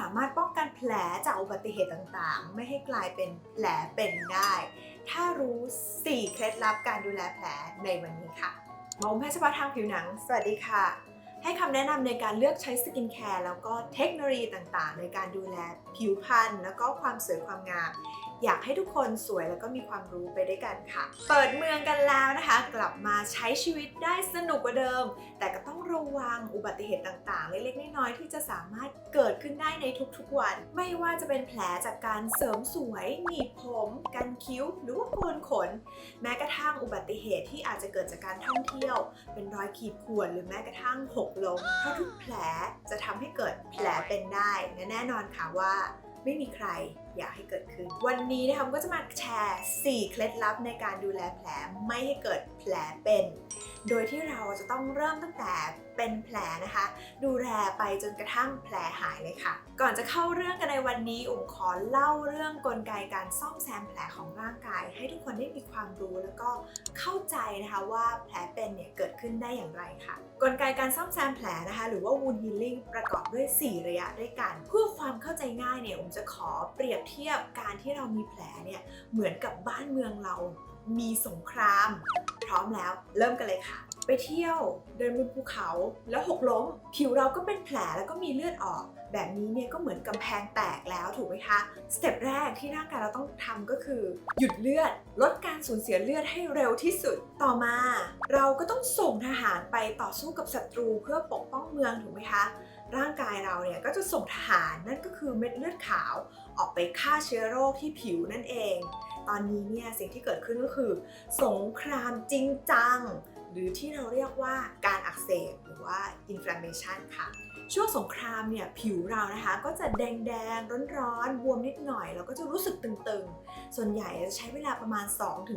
สามารถป้องกันแผลจากอุบัติเหตุต่างๆ ไม่ให้กลายเป็นแผลเป็นได้ ถ้ารู้ 4 เคล็ดลับการดูแลแผลในวันนี้ค่ะหมอแพทย์เฉพาะทางผิวหนัง สวัสดีค่ะ ให้คำแนะนำในการเลือกใช้สกินแคร์แล้วก็เทคโนโลยีต่างๆ ในการดูแลผิวพรรณแล้วก็ความสวยความงาม อยากให้ทุกคนสวยแล้วก็มีความรู้ไปด้วยกันค่ะ เปิดเมืองกันแล้วนะคะ กลับมาใช้ชีวิตได้สนุกกว่าเดิม แต่ก็ต้องระวังอุบัติเหตุต่างๆ เล็กๆน้อยๆที่จะสามารถเกิดขึ้นได้ในทุกๆวัน ไม่ว่าจะเป็นแผลจากการเสริมสวย หนีบผม กันคิ้ว หรือว่าโกนขน แม้กระทั่งอุบัติเหตุที่อาจจะเกิดจากการท่องเที่ยว เป็นรอยขีดข่วนหรือแม้กระทั่งหกล้มเพราะทุกแผลจะทำให้เกิดแผลเป็นได้และแน่นอนค่ะว่า ไม่มีใครอยากให้เกิดขึ้น วันนี้นะคะก็จะมาแชร์ 4 เคล็ดลับในการดูแลแผลไม่ให้เกิดแผลเป็นโดยที่เราจะต้องเริ่มตั้งแต่เป็นแผลนะคะ ดูแลไปจนกระทั่งแผลหายเลยค่ะ ก่อนจะเข้าเรื่องกันในวันนี้อุ๋มขอเล่าเรื่องกลไกการซ่อมแซมแผลของร่างกาย ให้ทุกคนได้มีความรู้แล้วก็เข้าใจนะคะว่าแผลเป็นเนี่ยเกิดขึ้นได้อย่างไรค่ะ กลไกการซ่อมแซมแผลนะคะ หรือว่า wound healing ประกอบด้วย 4 ระยะด้วยกัน เพื่อความเข้าใจง่ายเนี่ยอุ๋มจะขอเปรียบเทียบการที่เรามีแผลเนี่ยเหมือนกับบ้านเมืองเรา มีสงคราม พร้อมแล้วเริ่มกันเลยค่ะ ไปเที่ยวเดินบนภูเขาแล้วหกล้ม ผิวเราก็เป็นแผลแล้วก็มีเลือดออก แบบนี้เนี่ยก็เหมือนกำแพงแตกแล้วถูกไหมคะสเต็ปแรกที่ร่างกายเราต้องทำก็คือ หยุดเลือด ลดการสูญเสียเลือดให้เร็วที่สุดต่อมา เราก็ต้องส่งทหารไปต่อสู้กับศัตรูเพื่อปกป้องเมืองถูกไหมคะ ร่างกายเราเนี่ยก็จะส่งทหารนั่นก็คือเม็ดเลือดขาวออกไปฆ่าเชื้อโรคที่ผิวนั่นเอง ตอนนี้เนี่ยสิ่งที่เกิดขึ้นก็คือ สงครามจริงจัง หรือที่เราเรียกว่าการอักเสบหรือว่า inflammation ค่ะ ช่วงสงครามเนี่ยผิวเรานะคะก็จะแดงๆร้อนๆบวมนิดหน่อย แล้วก็จะรู้สึกตึงๆ ส่วนใหญ่จะใช้เวลาประมาณ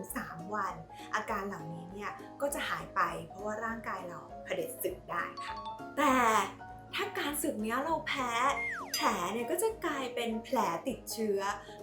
2-3 วัน อาการเหล่านี้เนี่ยก็จะหายไปเพราะว่าร่างกายเราเผด็จศึกได้ค่ะ แต่ ถ้าการศึกนี้เราแพ้ แผลเนี่ยก็จะกลายเป็นแผลติดเชื้อ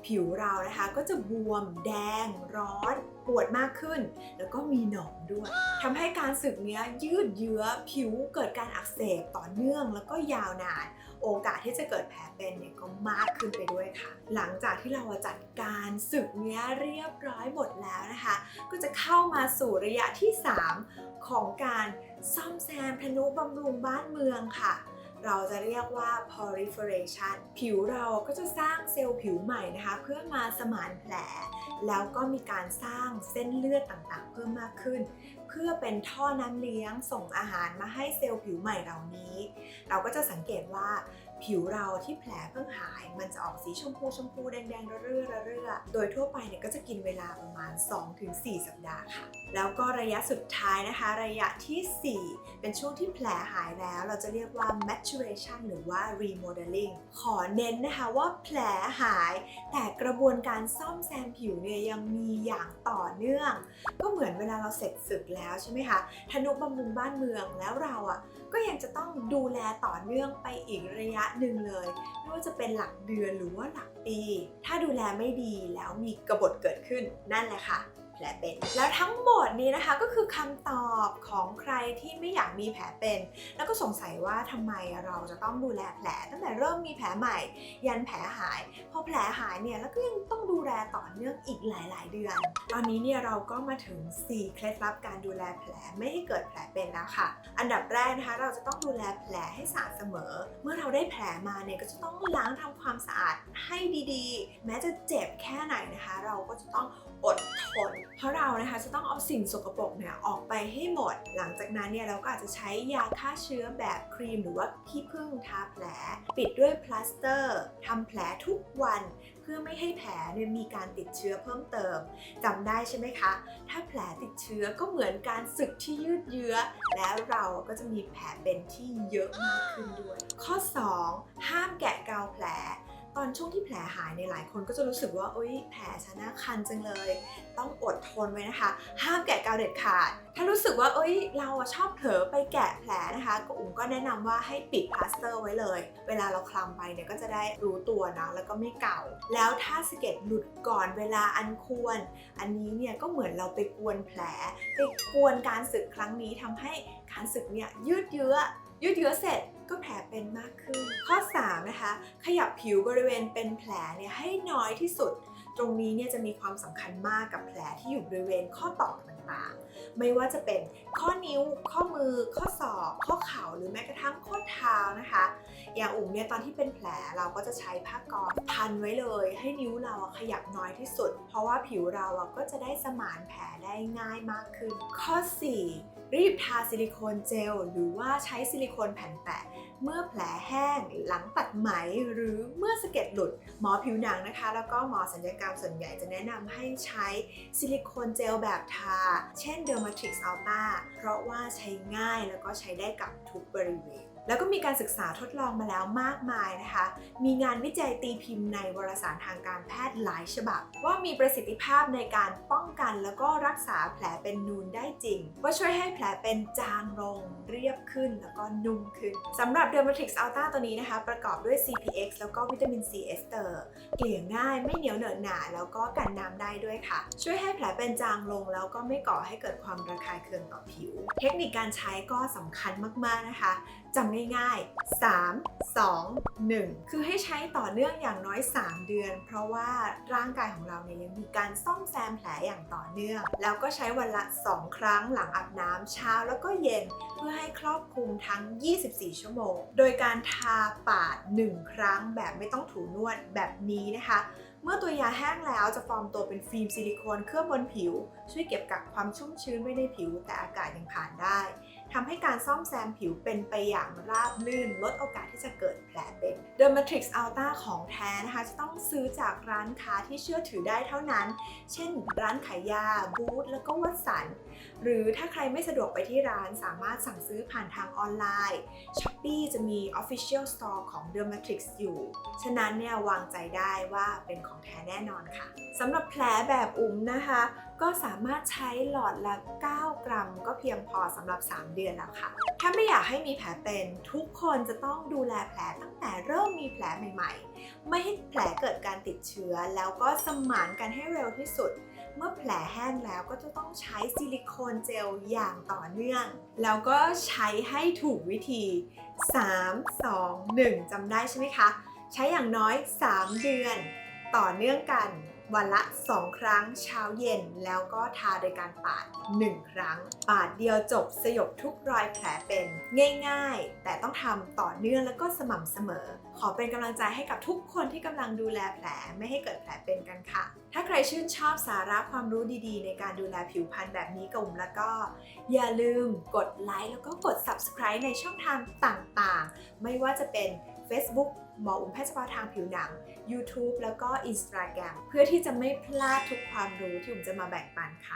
ผิวเรานะคะ ก็จะบวม แดง ร้อน ปวดมากขึ้น แล้วก็มีหนองด้วยทำให้การสึกนี้ยืดเยื้อ ผิวเกิดการอักเสบต่อเนื่องแล้วก็ยาวนาน โอกาสที่จะเกิดแผลเป็นเนี่ยก็มากขึ้นไปด้วยค่ะ หลังจากที่เราจัดการศึกนี้เรียบร้อยหมดแล้วนะคะ ก็จะเข้ามาสู่ระยะที่ 3 ของการซ่อมแซมพนุบำรุงบ้านเมืองค่ะ เราจะเรียกว่า proliferation ผิวเราก็จะสร้างเซลล์ผิวใหม่นะคะ เพื่อมาสมานแผล แล้วก็มีการสร้างเส้นเลือดต่างๆ เพิ่มมากขึ้น เพื่อเป็นท่อน้ำเลี้ยงส่งอาหารมาให้เซลล์ผิวใหม่เหล่านี้ เราก็จะสังเกตว่า ผิวเราที่แผลเพิ่งหาย มันจะออกสีชมพูชมพูแดงๆระเรื่อระเรื่อโดยทั่วไปเนี่ยก็จะกินเวลาประมาณ 2-4 สัปดาห์ค่ะ แล้วก็ระยะสุดท้ายนะคะ ระยะทีสี่ 4 เป็นช่วงที่แผลหายแล้ว เราจะเรียกว่า maturation หรือว่า remodeling ขอเน้นนะคะว่าแผลหาย แต่กระบวนการซ่อมแซมผิวเนี่ยยังมีอย่างต่อเนื่อง ก็เหมือนเวลาเราเสร็จศึกแล้วใช่ไหมคะทนุบำรุงบ้านเมืองแล้วเราอะก็ยังจะต้องดูแลต่อเนื่องไปอีกระยะหนึ่งเลย ไม่ว่าจะเป็นหลักเดือนหรือว่าหลักปี ถ้าดูแลไม่ดีแล้วมีกบฏเกิดขึ้นนั่นแหละค่ะแผลเป็นแล้วทั้งหมดนี้นะคะก็คือคำตอบของใครที่ไม่อยากมีแผลเป็น แล้วก็สงสัยว่าทำไมเราจะต้องดูแลแผลตั้งแต่เริ่มมีแผลใหม่ ยันแผลหายพอแผลหายเนี่ยแล้วก็ยังต้อง ลต่อเนื่องอีกหลาย ๆ เดือน ตอนนี้เนี่ยเราก็มาถึง 4 เคล็ดลับการดูแลแผลไม่ให้เกิดแผลเป็นแล้วค่ะ อันดับแรกนะคะเราจะต้องดูแลแผลให้สะอาดเสมอ เมื่อเราได้แผลมาเนี่ยก็จะต้องล้างทำความสะอาดให้ดีๆ แม้จะเจ็บแค่ไหนนะคะ เราก็จะต้องอดทน เพราะเรานะคะจะต้องเอาสิ่งสกปรกเนี่ยออกไปให้หมด หลังจากนั้นเนี่ยเราก็อาจจะใช้ยาฆ่าเชื้อแบบครีม หรือว่าขี้ผึ้งทาแผล ปิดด้วยพลาสเตอร์ทำแผลทุกวันเพื่อไม่ให้แผลเนี่ยมีการติดเชื้อเพิ่มเติมจำได้ใช่ไหมคะ ถ้าแผลติดเชื้อก็เหมือนการสึกที่ยืดเยื้อ แล้วเราก็จะมีแผลเป็นที่เยอะมากขึ้นด้วย ข้อ 2 ห้ามแกะเกาแผล ตอนช่วงที่แผลหายในหลายคนก็จะรู้สึกว่าเอ้ยแผลฉันน่าคันจังเลย ต้องอดทนไว้นะคะ ห้ามแกะกาวเด็ดขาด ถ้ารู้สึกว่าเอ้ย เราอะชอบเผลอไปแกะแผลนะคะ ก็อุ๋มก็แนะนำว่าให้ปิดพลาสเตอร์ไว้เลย เวลาเราคลำไปเนี่ยก็จะได้รู้ตัวนะแล้วก็ไม่เก่า แล้วถ้าสะเก็ดหลุดก่อนเวลาอันควร อันนี้เนี่ยก็เหมือนเราไปกวนแผลไปกวนการสึกครั้งนี้ทำให้การสึกเนี่ยยืดเยื้อยืดเยื้อเสร็จ ก็แผลเป็นมากขึ้น ข้อ 3 นะคะ ขยับผิวบริเวณเป็นแผลเนี่ยให้น้อยที่สุด ตรงนี้เนี่ยจะมีความสำคัญมากกับแผลที่อยู่บริเวณข้อต่อต่างๆ ไม่ว่าจะเป็นข้อนิ้ว ข้อมือ ข้อศอก ข้อเข่า หรือแม้กระทั่งข้อเท้านะคะ อย่างอุ๋มเนี่ยตอนที่เป็นแผลเราก็จะใช้ผ้าก๊อซพันไว้เลย ให้นิ้วเราขยับน้อยที่สุด เพราะว่าผิวเราก็จะได้สมานแผลได้ง่ายมากขึ้น ข้อ 4 รีบทาซิลิโคนเจลหรือว่าใช้ซิลิโคนแผ่นแปะ เมื่อแผลแห้งหลังตัดไหมหรือเมื่อสะเก็ดหลุด หมอผิวหนังนะคะ แล้วก็หมอสัญญกรรมส่วนใหญ่จะแนะนำให้ใช้ซิลิโคนเจลแบบทา เช่น Dermatrix Ultra เพราะว่าใช้ง่ายแล้วก็ใช้ได้กับทุกบริเวณ แล้วก็มีการศึกษาทดลองมาแล้วมากมายนะคะ มีงานวิจัยตีพิมพ์ในวารสารทางการแพทย์หลายฉบับ ว่ามีประสิทธิภาพในการป้องกันแล้วก็รักษาแผลเป็นนูนได้จริง ว่าช่วยให้แผลเป็นจางลง เรียบขึ้นแล้วก็นุ่มขึ้นสำหรับ Dermatrix Ultra ตัวนี้นะคะ ประกอบด้วย CPX แล้วก็วิตามิน C เอสเตอร์เกลี่ยง่ายไม่เหนียวเหนอะหนาแล้วก็กันน้ำได้ด้วยค่ะ ช่วยให้แผลเป็นจางลงแล้วก็ไม่ก่อให้เกิดความระคายเคืองต่อผิว เทคนิคการใช้ก็สำคัญมากๆนะคะจำง่ายๆ 3 2 1 คือให้ใช้ต่อเนื่องอย่างน้อย 3 เดือน เพราะว่าร่างกายของเราเนี่ยยังมีการซ่อมแซมแผลอย่างต่อเนื่อง แล้วก็ใช้วันละ 2 ครั้งหลังอาบน้ำเช้าแล้วก็เย็นเพื่อให้ครอบคลุมทั้ง 24 ชั่วโมง โดยการทาปาด 1 ครั้งแบบไม่ต้องถูนวดแบบนี้นะคะ เมื่อตัวยาแห้งแล้วจะฟอร์มตัวเป็นฟิล์มซิลิโคนเคลือบบนผิว ช่วยเก็บกักความชุ่มชื้นไว้ในผิว แต่อากาศยังผ่านได้ ทำให้การซ่อมแซมผิวเป็นไปอย่างราบรื่น ลดโอกาสที่จะเกิดแผลเป็น Dermatrix Ultra ของแท้นะคะ จะต้องซื้อจากร้านค้าที่เชื่อถือได้เท่านั้น เช่น ร้านขายยา บูธ แล้วก็วัดสัน หรือถ้าใครไม่สะดวกไปที่ร้านสามารถสั่งซื้อผ่านทางออนไลน์ Shopee จะมี Official Store ของ Dermatrix อยู่ ฉะนั้นเนี่ยวางใจได้ว่าเป็นของแท้แน่นอนค่ะสำหรับแผลแบบอุ้มนะคะ ก็สามารถใช้หลอดละ 9 กรัม ก็เพียงพอสำหรับ 3 เดือนแล้วค่ะ ถ้าไม่อยากให้มีแผลเป็นทุกคนจะต้องดูแลแผลตั้งแต่เริ่มมีแผลใหม่ ๆ ไม่ให้แผลเกิดการติดเชื้อ แล้วก็สมานกันให้เร็วที่สุด เมื่อแผลแห้งแล้วก็จะต้องใช้ซิลิโคนเจลอย่างต่อเนื่อง แล้วก็ใช้ให้ถูกวิธี 3 2 1จำได้ใช่ไหมคะ ใช้อย่างน้อย 3 เดือน ต่อเนื่องกัน วันละ 2 ครั้งเช้าเย็น แล้วก็ทาโดยการปาด 1 ครั้ง ปาดเดียวจบสยบทุกรอยแผลเป็นง่ายๆ แต่ต้องทำต่อเนื่องแล้วก็สม่ำเสมอ ขอเป็นกำลังใจให้กับทุกคนที่กำลังดูแลแผลไม่ให้เกิดแผลเป็นกันค่ะ ถ้าใครชื่นชอบสาระความรู้ดีๆ ในการดูแลผิวพรรณแบบนี้กับผมแล้วก็ อย่าลืมกดไลค์แล้วก็กด subscribe ในช่องทางต่างๆ ไม่ว่าจะเป็น Facebook หมออุ้มแพทย์เฉพาะทางผิวหนัง YouTube แล้วก็ Instagram เพื่อที่จะไม่พลาดทุกความรู้ที่อุ้มจะมาแบ่งปันค่ะ